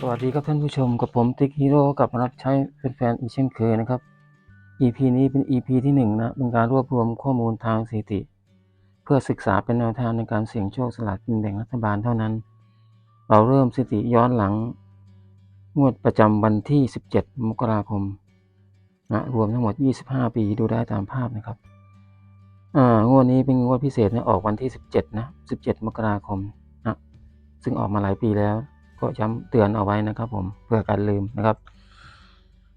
สวัสดีครับท่านผู้ชมกับผมติ๊กฮีโร่กลับมารับใช้แฟนๆอีกเช่นเคยนะครับ EP นี้เป็น EP ที่หนึ่งนะเป็นการรวบรวมข้อมูลทางสถิติ เพื่อศึกษาเป็นแนวทางในการเสี่ยงโชคสลากกินแบ่งรัฐบาลเท่านั้น เราเริ่มสถิติย้อนหลัง งวดประจำวันที่ 17 มกราคมนะรวมทั้งหมด 25 ปีดูได้ตามภาพนะครับอ่างวดนี้เป็นงวดพิเศษนะออกวันที่ 17 นะ 17 มกราคมนะซึ่งออกมาหลายปีแล้ว ก็ย้ำเตือนเอาไว้นะครับผมเพื่อการลืมนะครับ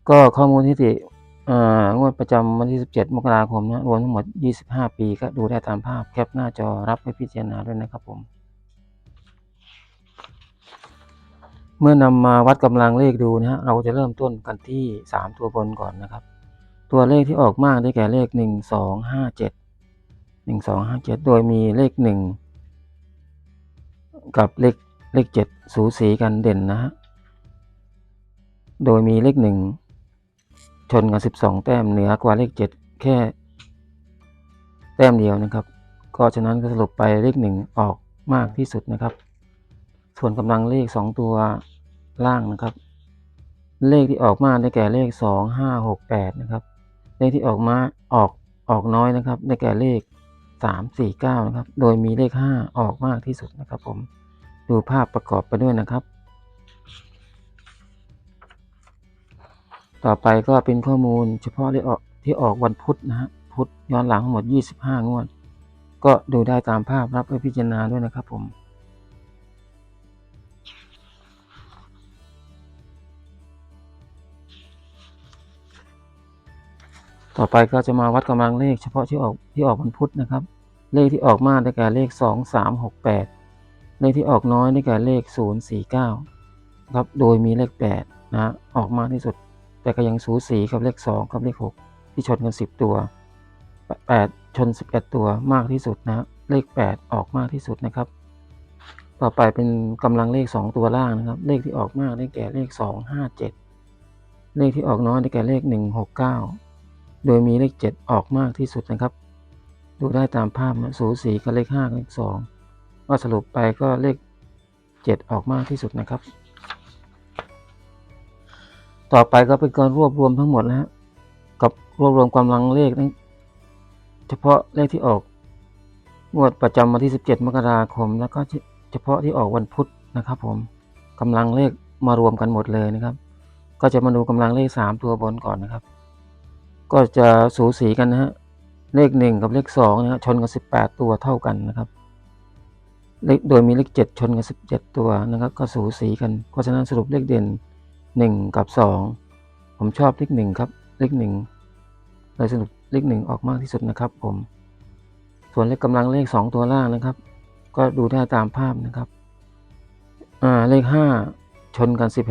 ก็ข้อมูลสถิติงวดประจำวันที่ 17 มกราคมนะรวมทั้งหมด 25 ปีก็ดูได้ตามภาพแคปหน้าจอรับไปพิจารณาด้วยนะครับผมเมื่อนำมาวัดกำลังเลขดูนะฮะเราจะเริ่มต้นกันที่ 3 ตัวบนก่อนนะครับ ตัวเลขที่ออกมากได้แก่เลข 1 2 5 7 1 2 5 7 โดยมีเลข 1 กับเลข เลข 7 สูสีกันเด่นนะฮะ โดยมีเลข 1 ชนกัน 12 แต้มเหนือกว่าเลข 7 แค่ แต้มเดียวนะครับ ก็ฉะนั้นก็สรุปไปเลข 1 ออกมากที่สุดนะครับ ส่วนกำลังเลข 2 ตัวล่างนะครับ เลขที่ออกมากได้แก่เลข 2 5 6 8 นะครับ เลขที่ออกมาออกออกน้อยนะครับ ได้แก่เลข 3 4 9 นะครับ โดยมีเลข 5 ออกมากที่สุดนะครับผม ดูภาพประกอบไปด้วยนะครับ ต่อไปก็เป็นข้อมูลเฉพาะที่ออกที่ออกวันพุธนะฮะพุธย้อนหลังทั้งหมด 25 งวด ก็ดูได้ตามภาพรับไปพิจารณาด้วยนะครับผมต่อไปก็จะมาวัดกำลังเลขเฉพาะที่ออกที่ออกวันพุธนะครับ เลขที่ออกมากได้แก่เลข 2 3 6 8 เลขที่ออกน้อยได้แก่เลข 0 4 9ครับโดยมีเลข8นะฮะออกมากที่สุด แต่ก็ยังสูสีกับเลข 2 กับเลข 6 ที่ชนกัน 10 ตัว 8 ชน 11 ตัวมากที่สุดนะเลข 8 ออกมากที่สุดนะครับ ต่อไปเป็นกำลังเลข 2 ตัวล่างนะครับ เลขที่ออกมากได้แก่เลข 2 5 7 เลขที่ออกน้อยได้แก่เลข 1 6 9 โดยมีเลข 7 ออกมากที่สุดนะครับ ดูได้ตามภาพนะสูสีกับเลข5กับเลข2 ก็สรุปไปก็เลข 7 ออกมากที่สุดนะครับ ต่อไปก็เป็นการรวบรวมทั้งหมดนะฮะกับรวบรวมกำลังเลขทั้งเฉพาะเลขที่ออกงวดประจำวันที่ 17 มกราคม แล้วก็เฉพาะที่ออกวันพุธนะครับ ผมกำลังเลขมารวมกันหมดเลยนะครับ ก็จะมาดูกำลังเลข 3 ตัวบนก่อนนะครับ ก็จะสูสีกันนะฮะเลขหนึ่งกับเลขสองนะฮะชนกันสิบแปดตัวเท่ากันนะครับ เลขโดยมีเลขเจ็ดชนกันสิบเจ็ดตัวนะครับ ก็สูสีกัน เพราะฉะนั้นสรุปเลขเด่นหนึ่งกับสองผมชอบเลขหนึ่งครับ เลขหนึ่งเลยสรุปเลขหนึ่งออกมากที่สุดนะครับ ผม ส่วนเลขกำลังเลขสองตัวล่างนะครับ ก็ดูได้ตามภาพนะครับเลขห้าชนกันสิ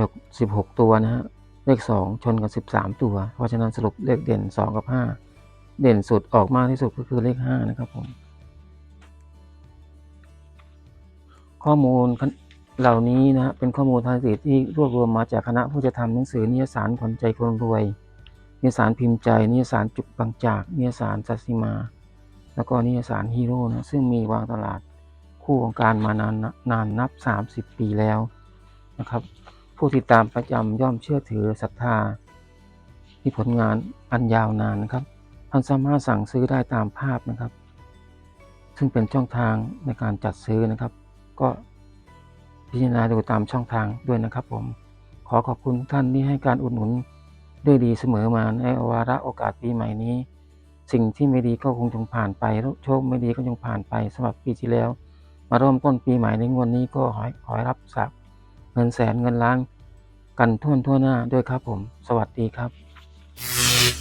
บหกตัวนะฮะ เลข 2 ชนกัน 13 ตัว เพราะฉะนั้นสรุปเลขเด่น 2 กับ 5 เด่นสุดออกมากที่สุดก็คือเลข 5 นะครับผม ข้อมูลเหล่านี้นะเป็นข้อมูลทางสถิติที่รวบรวมมาจากคณะผู้จะทำหนังสือนิยสารขวัญใจคนรวย นิยสารพิมพ์ใจ นิยสารจุกบางจาก นิยสารซัสซิมา แล้วก็นิยสารฮีโร่นะซึ่งมีวางตลาดคู่ของการมานานนานนับ 30 ปีแล้วนะครับ ผู้ติดตามประจำย่อมเชื่อถือศรัทธาที่ผลงานอันยาวนานนะครับท่านสามารถสั่งซื้อได้ตามภาพนะครับ ซึ่งเป็นช่องทางในการจัดซื้อนะครับ ก็พิจารณาดูตามช่องทางด้วยนะครับผม ขอขอบคุณทุกท่านที่ให้การอุดหนุนด้วยดีเสมอมาในวาระโอกาสปีใหม่นี้ สิ่งที่ไม่ดีก็คงจงผ่านไปโชคไม่ดีก็จงผ่านไปสำหรับปีที่แล้ว มาเริ่มต้นปีใหม่ในงวดนนี้ก็ขอให้ขอรับทรัพย์เงินแสนเงินล้านกันทั่วทั่วหน้าด้วยครับผม สวัสดีครับ